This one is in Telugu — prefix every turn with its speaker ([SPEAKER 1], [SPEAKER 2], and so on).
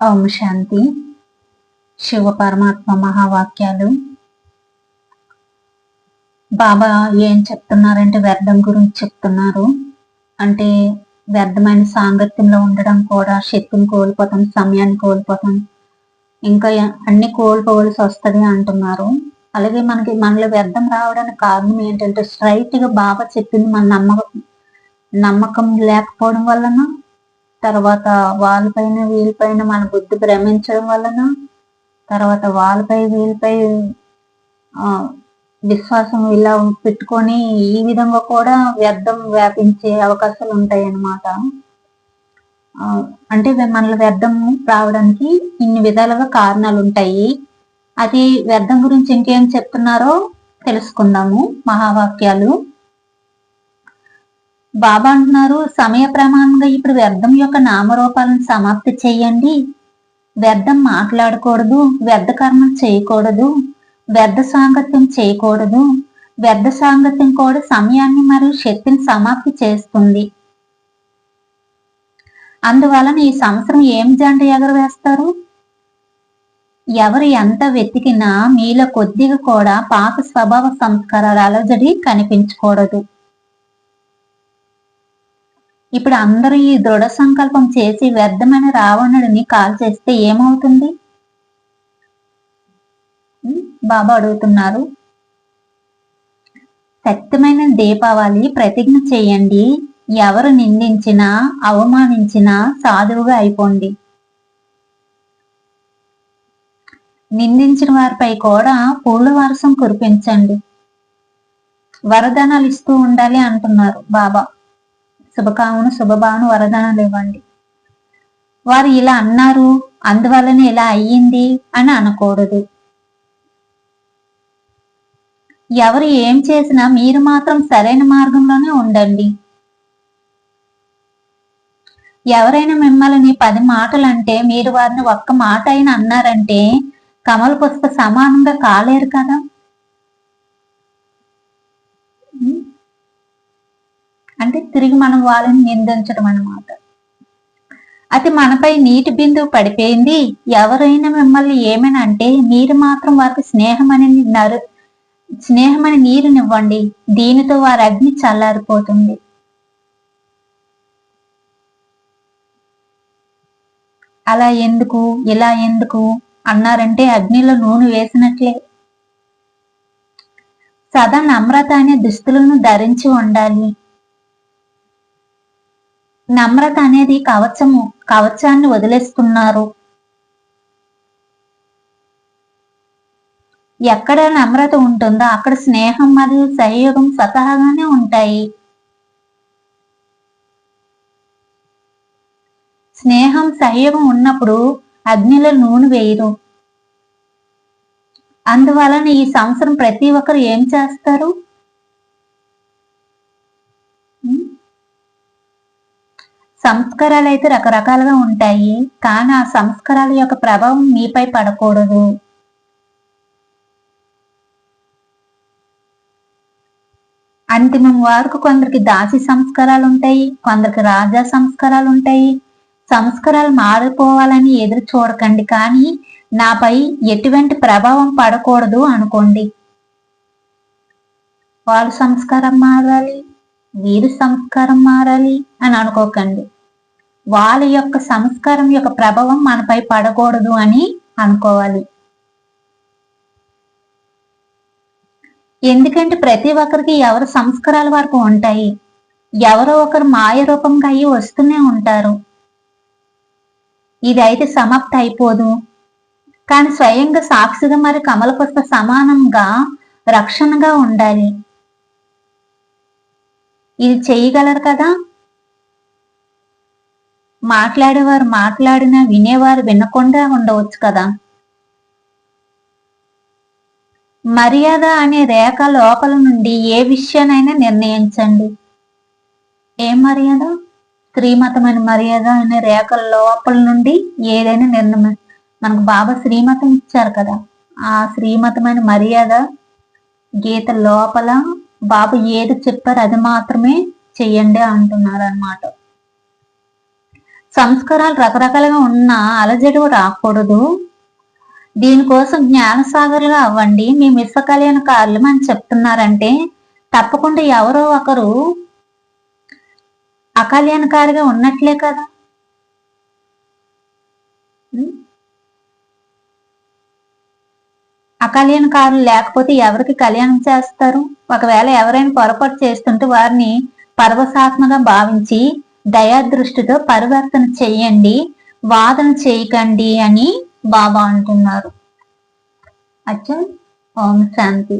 [SPEAKER 1] ఓం శాంతి. శివ పరమాత్మ మహావాక్యాలు. బాబా ఏం చెప్తున్నారంటే వ్యర్థం గురించి చెప్తున్నారు. అంటే వ్యర్థమైన సాంగత్యంలో ఉండడం కూడా శక్తిని కోల్పోతాం సమయాన్ని కోల్పోతాం. ఇంకా అన్ని కోల్పోవలసి వస్తుంది అంటున్నారు. అలాగే మనకి మనలో వ్యర్థం రావడానికి కారణం ఏంటంటే స్ట్రైట్గా బాబా చెప్పింది మన నమ్మకం నమ్మకం లేకపోవడం వలన తర్వాత వాళ్ళపైన వీళ్ళపైన మన బుద్ధి భ్రమించడం వలన తర్వాత వాళ్ళపై వీళ్ళపై విశ్వాసం ఇలా పెట్టుకొని ఈ విధంగా కూడా వ్యర్థం వ్యాపించే అవకాశాలు ఉంటాయి అన్నమాట అంటే మనల వ్యర్థం రావడానికి ఇన్ని విధాలుగా కారణాలు ఉంటాయి. అది వ్యర్థం గురించి ఇంకేం చెప్తున్నారో తెలుసుకుందాము మహావాక్యాలు. బాబా అంటున్నారు సమయ ప్రమాణంగా ఇప్పుడు వ్యర్థం యొక్క నామరూపాలను సమాప్తి చేయండి. వ్యర్థం మాట్లాడకూడదు వ్యర్థ కర్మలు చేయకూడదు వ్యర్థ సాంగత్యం చేయకూడదు వ్యర్థ సాంగత్యం కూడా సమయాన్ని మరియు శక్తిని సమాప్తి చేస్తుంది. అందువలన ఈ సంవత్సరం ఏం జండ ఎగరవేస్తారు? ఎవరు ఎంత వెతికినా మీలో కొద్దిగా కూడా పాత స్వభావ సంస్కారాల అలజడి కనిపించకూడదు. ఇప్పుడు అందరూ ఈ దృఢ సంకల్పం చేసి వ్యర్థమైన రావణుడిని కాల్ చేస్తే ఏమవుతుంది? బాబా అడుగుతున్నారు. సత్యమైన దీపావళి ప్రతిజ్ఞ చేయండి. ఎవరు నిందించినా అవమానించినా సాధువుగా అయిపోండి. నిందించిన వారిపై కూడా పూల వర్షం కురిపించండి. వరదానాలు ఇస్తూ ఉండాలి అంటున్నారు బాబా. శుభకామను శుభభావను వరదానాలు ఇవ్వండి. వారు ఇలా అన్నారు అందువలన ఇలా అయ్యింది అని అనకూడదు. ఎవరు ఏం చేసినా మీరు మాత్రం సరైన మార్గంలోనే ఉండండి. ఎవరైనా మిమ్మల్ని పది మాటలు అంటే మీరు వారిని ఒక్క మాట అయినా అన్నారంటే కమల పుష్ప సమానంగా కాలేరు కదా. అంటే తిరిగి మనం వాళ్ళని నిందించడం అనమాట అది మనపై నీటి బిందువు పడిపోయింది. ఎవరైనా మిమ్మల్ని ఏమైనా అంటే మీరు మాత్రం వారికి స్నేహం అని నరు స్నేహమని నీరునివ్వండి. దీనితో వారి అగ్ని చల్లారిపోతుంది. అలా ఎందుకు? ఇలా ఎందుకు? అన్నారంటే అగ్నిలో నూనె వేసినట్లే. సదా నమ్రత అనే దుస్తులను ధరించి ఉండాలి. నమ్రత అనేది కవచము కవచాన్ని వదిలేస్తున్నారు ఎక్కడ నమ్రత ఉంటుందో అక్కడ స్నేహం మరియు సహయోగం స్వతహాగానే ఉంటాయి. స్నేహం సహయోగం ఉన్నప్పుడు అగ్నిలో నూనె వేయరు. అందువలన ఈ సంవత్సరం ప్రతి ఒక్కరు ఏం చేస్తారు? సంస్కారాలు అయితే రకరకాలుగా ఉంటాయి కానీ ఆ సంస్కారాల యొక్క ప్రభావం మీపై పడకూడదు. అంతిమం వరకు కొందరికి దాసి సంస్కారాలు ఉంటాయి కొందరికి రాజా సంస్కారాలు ఉంటాయి. సంస్కారాలు మారిపోవాలని ఎదురు చూడకండి కానీ నాపై ఎటువంటి ప్రభావం పడకూడదు అనుకోండి. వాళ్ళ సంస్కారం మారాలి. వీరి సంస్కారం మారాలి అని అనుకోకండి. వాళ్ళ యొక్క సంస్కారం యొక్క ప్రభావం మనపై పడకూడదు అని అనుకోవాలి. ఎందుకంటే ప్రతి ఒక్కరికి ఎవరి సంస్కారాల వరకు ఉంటాయి. ఎవరో ఒకరు మాయ రూపంగా అయ్యి వస్తూనే ఉంటారు. ఇది అయితే సమాప్తి అయిపోదు. కానీ స్వయంగా సాక్షిగా మరి కమలపుష్ప సమానంగా రక్షణగా ఉండాలి. ఇది చేయగలరు కదా? మాట్లాడేవారు మాట్లాడినా వినేవారు వినకుండా ఉండవచ్చు కదా? మర్యాద అనే రేఖ లోపల నుండి ఏ విషయానైనా నిర్ణయించండి. ఏం మర్యాద? శ్రీమతమైన మర్యాద అనే రేఖ లోపల నుండి ఏదైనా నిర్ణయం. మనకు బాబా శ్రీమతం ఇచ్చారు కదా. ఆ శ్రీమతమైన మర్యాద గీత లోపల బాబు ఏది చెప్పారు అది మాత్రమే చెయ్యండి అంటున్నారు అనమాట సంస్కారాలు రకరకాలుగా ఉన్న అలజడి రాకూడదు. దీనికోసం జ్ఞానసాగర్గా అవ్వండి. మీ మిశ్ర కళ్యాణకారులు అని చెప్తున్నారంటే తప్పకుండా ఎవరో ఒకరు అకళ్యాణకారిగా ఉన్నట్లే కదా. అకళ్యాణకారులు లేకపోతే ఎవరికి కళ్యాణం చేస్తారు? ఒకవేళ ఎవరైనా పొరపాటు చేస్తుంటే వారిని పరవశాత్మగా భావించి దయాదృష్టితో పరివర్తన చేయండి వాదన చేయకండి అని బాబా అంటున్నారు. అచ్చం ఓం శాంతి.